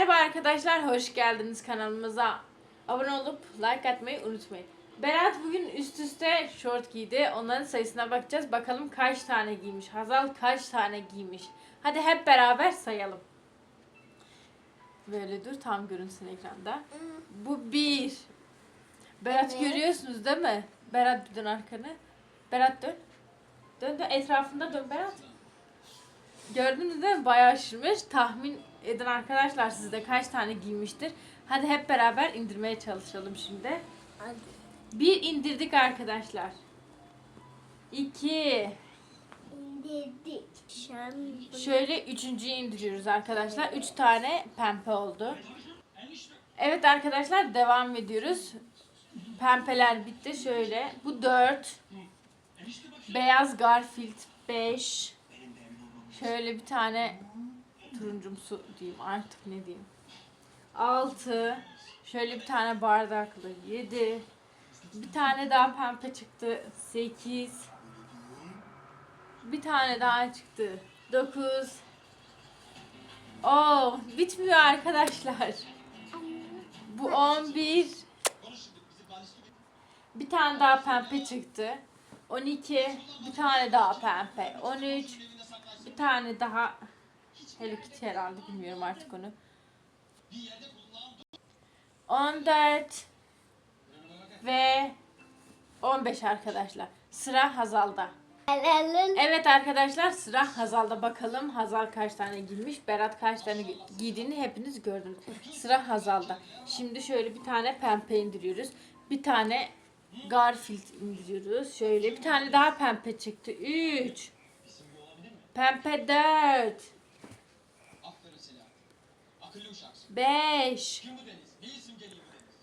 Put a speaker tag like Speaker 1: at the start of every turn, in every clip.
Speaker 1: Merhaba arkadaşlar, hoş geldiniz kanalımıza. Abone olup like atmayı unutmayın. Berat bugün üst üste şort giydi. Onların sayısına bakacağız. Bakalım kaç tane giymiş. Hazal kaç tane giymiş. Hadi hep beraber sayalım. Böyle dur tam görünsün ekranda. Bu bir. Berat
Speaker 2: Evet.
Speaker 1: görüyorsunuz değil mi? Berat dön arkanı. Berat dön. Dön dön etrafında dön Berat. Gördünüz değil mi? Bayağı şişirmiş. Tahmin edin arkadaşlar sizde kaç tane giymiştir. Hadi hep beraber indirmeye çalışalım şimdi.
Speaker 2: Hadi.
Speaker 1: Bir indirdik arkadaşlar. İki.
Speaker 2: İndirdik.
Speaker 1: Şöyle üçüncüyü indiriyoruz arkadaşlar. Üç tane pembe oldu. Evet arkadaşlar devam ediyoruz. Pembeler bitti şöyle. Bu dört. Beyaz Garfield beş. Şöyle bir tane turuncumsu diyeyim artık ne diyeyim. Altı. Şöyle bir tane bardaklı yedi. Bir tane daha pembe çıktı. Sekiz. Bir tane daha çıktı. 9 Oo, bitmiyor arkadaşlar. Bu 11 Bir tane daha pembe çıktı. 12 bir tane daha pembe. 13 bir tane daha Hello Kitty herhalde bilmiyorum artık onu. 14 ve 15 arkadaşlar. Sıra Hazal'da. Evet arkadaşlar sıra Hazal'da bakalım Hazal kaç tane giymiş Berat kaç tane gi- giydiğini hepiniz gördünüz. Sıra Hazal'da. Şimdi şöyle bir tane pembe indiriyoruz. Bir tane Garfield indiriyoruz. Şöyle bir tane daha pembe çıktı. 3 Pembe 4
Speaker 3: Aferin Sela. Akıllı uşaksın.
Speaker 1: 5
Speaker 3: Kim bu Deniz? Ne isim geliyor bu Deniz?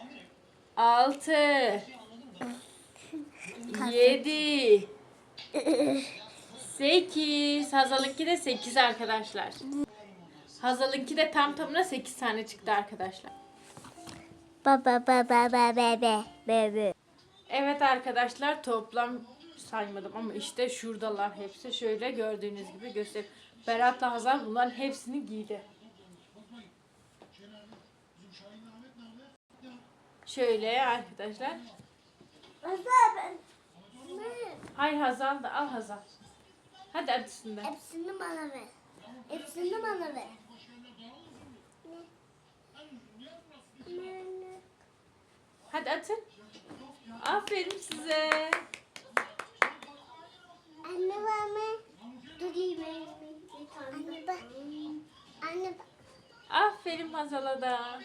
Speaker 3: Amirim.
Speaker 1: 6 7 8 Hazal'ınki de 8 arkadaşlar. Hazal'ınki de tam tamına 8 tane çıktı arkadaşlar.
Speaker 2: Baba baba baba bebe bebe.
Speaker 1: Evet arkadaşlar toplam saymadım ama işte şuradalar hepsi. Şöyle gördüğünüz gibi göster. Berat'la Hazal bunların hepsini giydi. Şöyle arkadaşlar.
Speaker 2: ben.
Speaker 1: Hayır Hazal da al Hazal. Hadi üstünden.
Speaker 2: Hepsini bana ver. Hepsini bana ver.
Speaker 1: Hadi atın. Aferin size. Aferin Hazal'a da.